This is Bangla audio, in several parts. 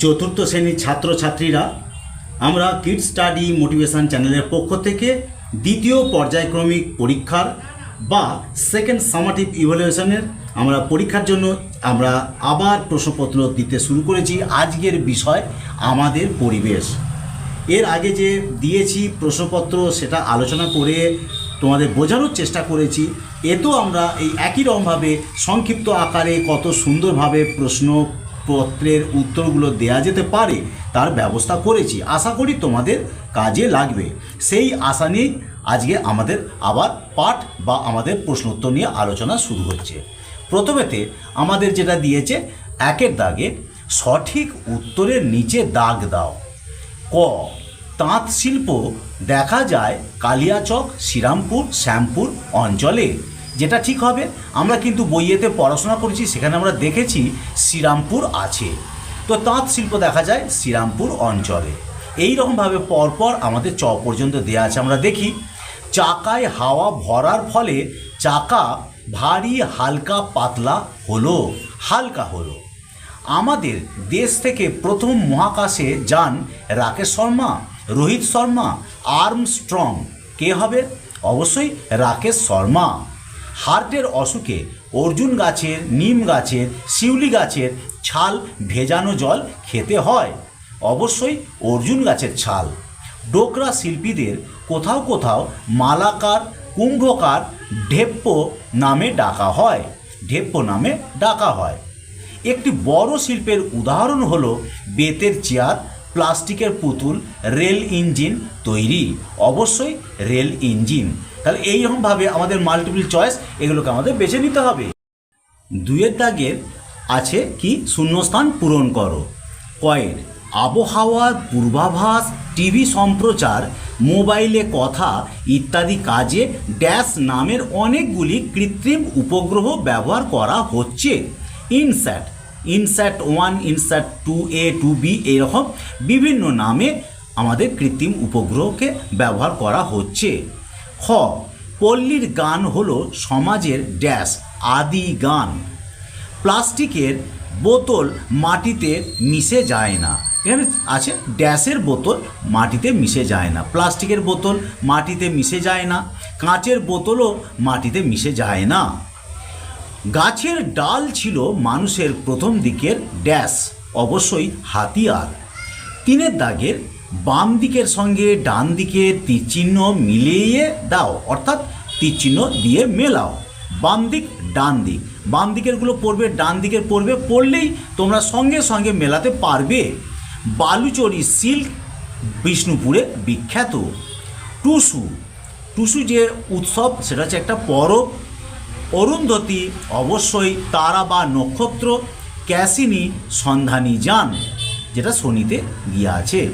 চতুর্থ শ্রেণির ছাত্রছাত্রীরা আমরা কিড স্টাডি মোটিভেশন চ্যানেলের পক্ষ থেকে দ্বিতীয় পর্যায়ক্রমিক পরীক্ষার বা সেকেন্ড সামাটিভ ইভ্যালুয়েশনের আমরা পরীক্ষার জন্য আমরা আবার প্রশ্নপত্র দিতে শুরু করেছি। আজকের বিষয় আমাদের পরিবেশ। এর আগে যে দিয়েছি প্রশ্নপত্র, সেটা আলোচনা করে তোমাদের বোঝানোর চেষ্টা করেছি। এতেও আমরা এই একই রকমভাবে সংক্ষিপ্ত আকারে কত সুন্দরভাবে প্রশ্নপত্রের উত্তরগুলো দেয়া যেতে পারে, তার ব্যবস্থা করেছি। আশা করি তোমাদের কাজে লাগবে। সেই আশা নিয়েই আজকে আমাদের আবার পাঠ বা আমাদের প্রশ্ন উত্তর নিয়ে আলোচনা শুরু হচ্ছে। প্রথমেতে আমাদের যেটা দিয়েছে, একের দাগে সঠিক উত্তরের নিচে দাগ দাও। ক, তাঁত শিল্প দেখা যায় কালিয়াচক, শ্রীরামপুর, শ্যামপুর অঞ্চলে। যেটা ঠিক হবে, আমরা কিন্তু বইয়েতে পড়াশোনা করেছি, সেখানে আমরা দেখেছি শ্রীরামপুর আছে। তো তাঁত শিল্প দেখা যায় শ্রীরামপুর অঞ্চলে। এই রকমভাবে পরপর আমাদের চ পর্যন্ত দেওয়া আছে, আমরা দেখি, চাকায় হাওয়া ভরার ফলে চাকা ভারী হালকা পাতলা হলো, হালকা হলো। আমাদের দেশ থেকে প্রথম মহাকাশে যান রাকেশ শর্মা, রোহিত শর্মা আর্ম স্ট্রং কে হবে? অবশ্যই রাকেশ শর্মা। হার্টের অসুখে অর্জুন গাছের, নিম গাছের, শিউলি গাছের ছাল ভেজানো জল খেতে হয়। অবশ্যই অর্জুন গাছের ছাল। ডোকরা শিল্পীদের কোথাও কোথাও মালাকার, কুম্ভকার, ঢেপ্প নামে ডাকা হয়। ঢেপ্প নামে ডাকা হয়। একটি বড় শিল্পের উদাহরণ হল বেতের চেয়ার, প্লাস্টিকের পুতুল, রেল ইঞ্জিন তৈরি। অবশ্যই রেল ইঞ্জিন। তাহলে এইরকমভাবে আমাদের মাল্টিপল চয়েস এগুলোকে আমাদের বেছে নিতে হবে। দুয়ের দাগের আছে কি? শূন্যস্থান পূরণ করো। কয়ের, আবহাওয়া, পূর্বাভাস, টিভি সম্প্রচার, মোবাইলে কথা ইত্যাদি কাজে ড্যাশ নামের অনেকগুলি কৃত্রিম উপগ্রহ ব্যবহার করা হচ্ছে। INSAT INSAT one, INSAT two, A, two, B এরকম বিভিন্ন নামে আমাদের কৃত্রিম উপগ্রহকে ব্যবহার করা হচ্ছে। খ পল্লীর গান হলো সমাজের ড্যাশ, আদি গান। প্লাস্টিকের বোতল মাটিতে মিশে যায় না। এখানে আছে? ড্যাশের বোতল মাটিতে মিশে যায় না। প্লাস্টিকের বোতল মাটিতে মিশে যায় না। কাঁচের বোতলও মাটিতে মিশে যায় না। গাছের ডাল ছিল মানুষের প্রথম দিকের ড্যাশ, অবশ্যই হাতিয়ার। তিনের দাগের বাম দিকের সঙ্গে ডান দিকে তীরচিহ্ন মিলিয়ে দাও, অর্থাৎ তীরচিহ্ন দিয়ে মেলাও। বাম দিক, ডান দিক। বাম দিকেরগুলো পড়বে, ডান দিকের পড়বে, পড়লেই তোমরা সঙ্গে সঙ্গে মেলাতে পারবে। বালুচরি সিল্ক বিষ্ণুপুরে বিখ্যাত। টুসু। টুসু যে উৎসব, সেটা হচ্ছে একটা পরব। অরুন্ধতী, অবশ্যই তারা বা নক্ষত্র, ক্যাসিনি সন্ধানী যান, যেটা শনিতে গিয়ে আছে।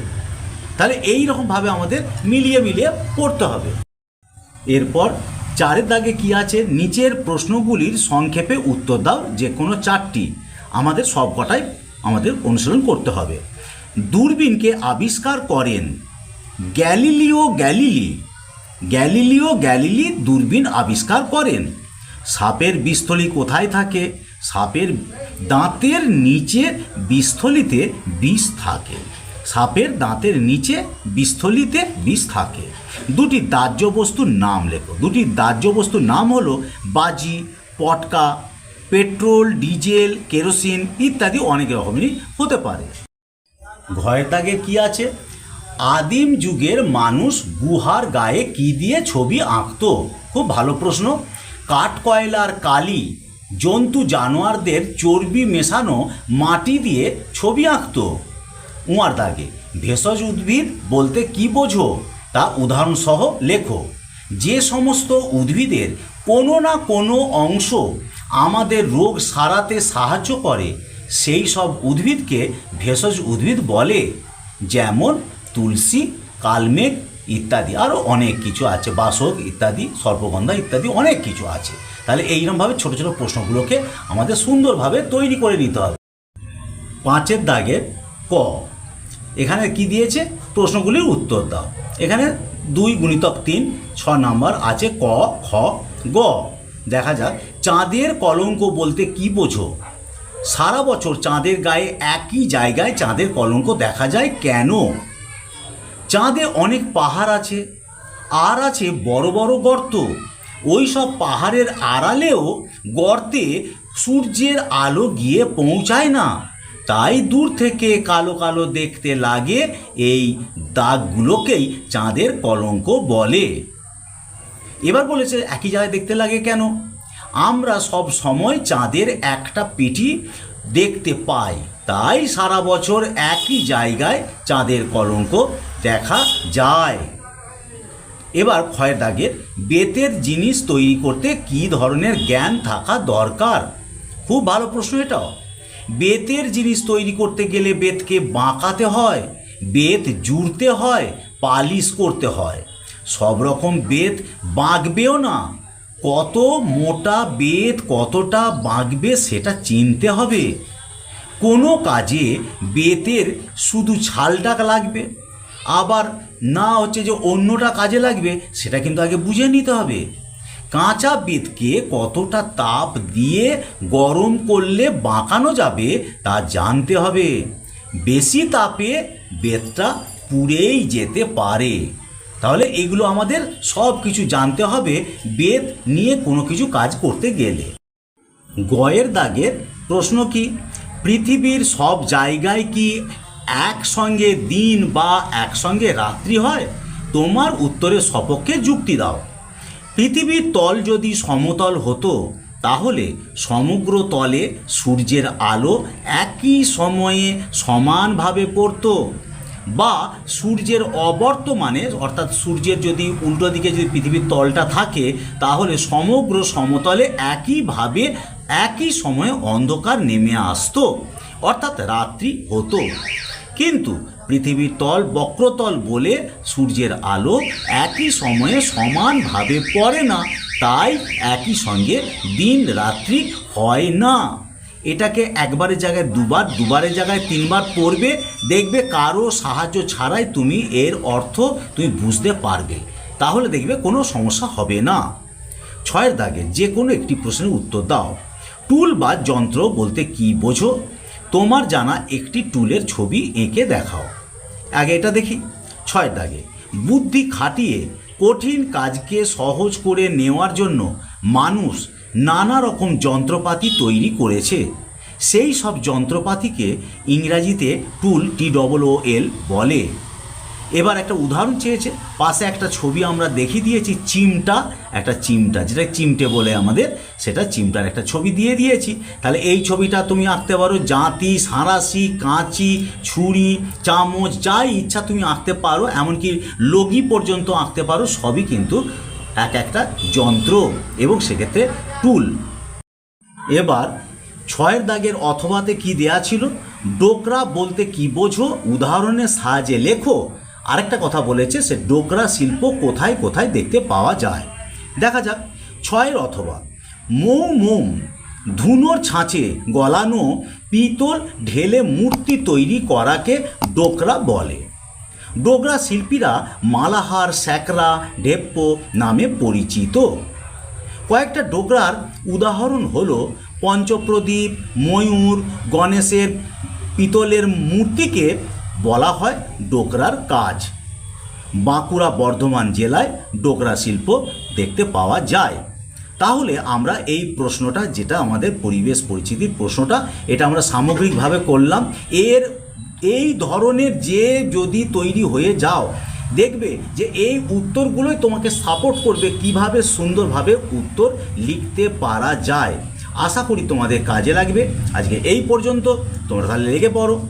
তাহলে এই রকমভাবে আমাদের মিলিয়ে মিলিয়ে পড়তে হবে। এরপর চারের দাগে কি আছে? নিচের প্রশ্নগুলির সংক্ষেপে উত্তর দাও যে কোনো চারটি। আমাদের সবকটাই আমাদের অনুসরণ করতে হবে। দূরবীনকে আবিষ্কার করেন গ্যালিলিও গ্যালিলি। গ্যালিলিও গ্যালিলি দূরবীন আবিষ্কার করেন। সাপের বিস্থলি কোথায় থাকে? সাপের দাঁতের নিচে বিস্থলিতে বিষ থাকে। সাপের দাঁতের নিচে বিস্থলিতে বিষ থাকে। দুটি দাহ্য বস্তুর নাম লেখো। দুটি দাহ্য বস্তুর নাম হলো বাজি, পটকা, পেট্রোল, ডিজেল, কেরোসিন ইত্যাদি অনেক রকমেরই হতে পারে। ঘয়ের দাগে কি আছে? আদিম যুগের মানুষ গুহার গায়ে কি দিয়ে ছবি আঁকতো? খুব ভালো প্রশ্ন। কাঠ কয়লার কালি জন্তু জানোয়ারদের চর্বি মেশানো মাটি দিয়ে ছবি আঁকতো। উঁয়ার দাগে, ভেষজ উদ্ভিদ বলতে কি বোঝো? তা উদাহরণসহ লেখো। যে সমস্ত উদ্ভিদের কোনো না কোনো অংশ আমাদের রোগ সারাতে সাহায্য করে, সেই সব উদ্ভিদকে ভেষজ উদ্ভিদ বলে। যেমন তুলসী, কালমেঘ ইত্যাদি আরও অনেক কিছু আছে, বাসক ইত্যাদি, সর্পগন্ধা ইত্যাদি অনেক কিছু আছে। তাহলে এইরকমভাবে ছোট ছোট প্রশ্নগুলোকে আমাদের সুন্দরভাবে তৈরি করে নিতে হবে। পাঁচের দাগের ক এখানে কি দিয়েছে? প্রশ্নগুলির উত্তর দাও। এখানে দুই গুণিতক তিন, ছ নাম্বার আছে ক, খ, গ। দেখা যাক। চাঁদের কলঙ্ক বলতে কি বোঝো? সারা বছর চাঁদের গায়ে একই জায়গায় চাঁদের কলঙ্ক দেখা যায় কেন? চাঁদে অনেক পাহাড় আছে, আর আছে বড় বড় গর্ত। ওই সব পাহাড়ের আড়ালেও গর্তে সূর্যের আলো গিয়ে পৌঁছায় না। তাই দূর থেকে কালো কালো দেখতে লাগে এই দাগগুলোকেই চাঁদের কলঙ্ক বলে। এবার বলেছে, একই জায়গায় দেখতে লাগে কেন? আমরা সব সময় চাঁদের একটা পিঠি দেখতে পাই, তাই সারা বছর একই জায়গায় চাঁদের কলঙ্ক দেখা যায়। এবার ক্ষয়ের দাগের, বেতের জিনিস তৈরি করতে কি ধরনের জ্ঞান থাকা দরকার? খুব ভালো প্রশ্ন এটাও। বেতের জিনিস তৈরি করতে গেলে বেতকে বাঁকাতে হয়, বেত জুড়তে হয়, পালিশ করতে হয়। সব রকম বেত বাঁকবেও না। কত মোটা বেত কতটা বাঁকবে সেটা চিনতে হবে। কোনো কাজে বেতের শুধু ছালটা লাগবে। আবার না হচ্ছে যে অন্যটা কাজে লাগবে, সেটা কিন্তু আগে বুঝে নিতে হবে। কাঁচা বেতকে কতটা তাপ দিয়ে গরম করলে বাঁকানো যাবে তা জানতে হবে। বেশি তাপে বেতটা পুড়েই যেতে পারে। তাহলে এগুলো আমাদের সব কিছু জানতে হবে বেত নিয়ে কোনো কিছু কাজ করতে গেলে। গয়ের দাগের প্রশ্ন কি? পৃথিবীর সব জায়গায় কি একসঙ্গে দিন বা একসঙ্গে রাত্রি হয়? তোমার উত্তরের সপক্ষে যুক্তি দাও। পৃথিবীর তল যদি সমতল হতো, তাহলে সমগ্র তলে সূর্যের আলো একই সময়ে সমানভাবে পড়তো বা সূর্যের অবর্তমানে, অর্থাৎ সূর্যের যদি উল্টো দিকে যদি পৃথিবীর তলটা থাকে, তাহলে সমগ্র সমতলে একইভাবে একই সময়ে অন্ধকার নেমে আসতো, অর্থাৎ রাত্রি হতো। কিন্তু পৃথিবীর তল বক্রতল বলে সূর্যের আলো একই সময়ে সমানভাবে পড়ে না, তাই একই সঙ্গে দিন রাত্রি হয় না। এটাকে একবারের জায়গায় দুবার, দুবারের জায়গায় তিনবার পড়বে, দেখবে কারও সাহায্য ছাড়াই তুমি এর অর্থ তুমি বুঝতে পারবে। তাহলে দেখবে কোনো সমস্যা হবে না। ছয়ের দাগে যে কোনো একটি প্রশ্নের উত্তর দাও। টুল বা যন্ত্র বলতে কি বোঝো? তোমার জানা একটি টুলের ছবি এঁকে দেখাও। আগে এটা দেখি। ছয় দাগে, বুদ্ধি খাটিয়ে কঠিন কাজকে সহজ করে নেওয়ার জন্য মানুষ নানা রকম যন্ত্রপাতি তৈরি করেছে। সেই সব যন্ত্রপাতিকে ইংরাজিতে টুল টি ডবল ও এল বলে। এবার একটা উদাহরণ চেয়েছে, পাশে একটা ছবি আমরা দেখিয়ে দিয়েছি, চিমটা, একটা চিমটা, যেটা চিমটে বলে আমাদের, সেটা চিমটার একটা ছবি দিয়ে দিয়েছি। তাহলে এই ছবিটা তুমি আঁকতে পারো, জাঁতি, সাঁড়াশি, কাঁচি, ছুরি, চামচ, যাই ইচ্ছা তুমি আঁকতে পারো, এমনকি লগি পর্যন্ত আঁকতে পারো, সবই কিন্তু এক একটা যন্ত্র এবং সেক্ষেত্রে টুল এবার ছয়ের দাগের অথবাতে কি দেয়া ছিল? ডোকরা বলতে কি বোঝো? উদাহরণের সাহায্যে লেখো। আরেকটা কথা বলেছে সে ডোকরা শিল্প কোথায় কোথায় দেখতে পাওয়া যায়। দেখা যাক, ছয়ের অথবা। মৌ মোম, ধুনোর ছাঁচে গলানো পিতল ঢেলে মূর্তি তৈরি করাকে ডোকরা বলে। ডোগরা শিল্পীরা মালাহার, স্যাকরা, ঢেপ্পো নামে পরিচিত। কয়েকটা ডোগরার উদাহরণ হলো পঞ্চপ্রদীপ, ময়ূর, গণেশের পিতলের মূর্তিকে বলা হয় ডোকরার কাজ। বাঁকুড়া বর্ধমান জেলায় ডোকরা শিল্প দেখতে পাওয়া যায়। তাহলে আমরা এই প্রশ্নটা, যেটা আমাদের পরিবেশ পরিচিতির প্রশ্নটা, এটা আমরা সামগ্রিকভাবে করলাম। এর, এই ধরনের যে যদি তৈরি হয়ে যাও, দেখবে যে এই উত্তরগুলোই তোমাকে সাপোর্ট করবে কীভাবে সুন্দরভাবে উত্তর লিখতে পারা যায়। আশা করি তোমাদের কাজে লাগবে। আজকে এই পর্যন্ত। তোমরা তাহলে লেগে পড়ো।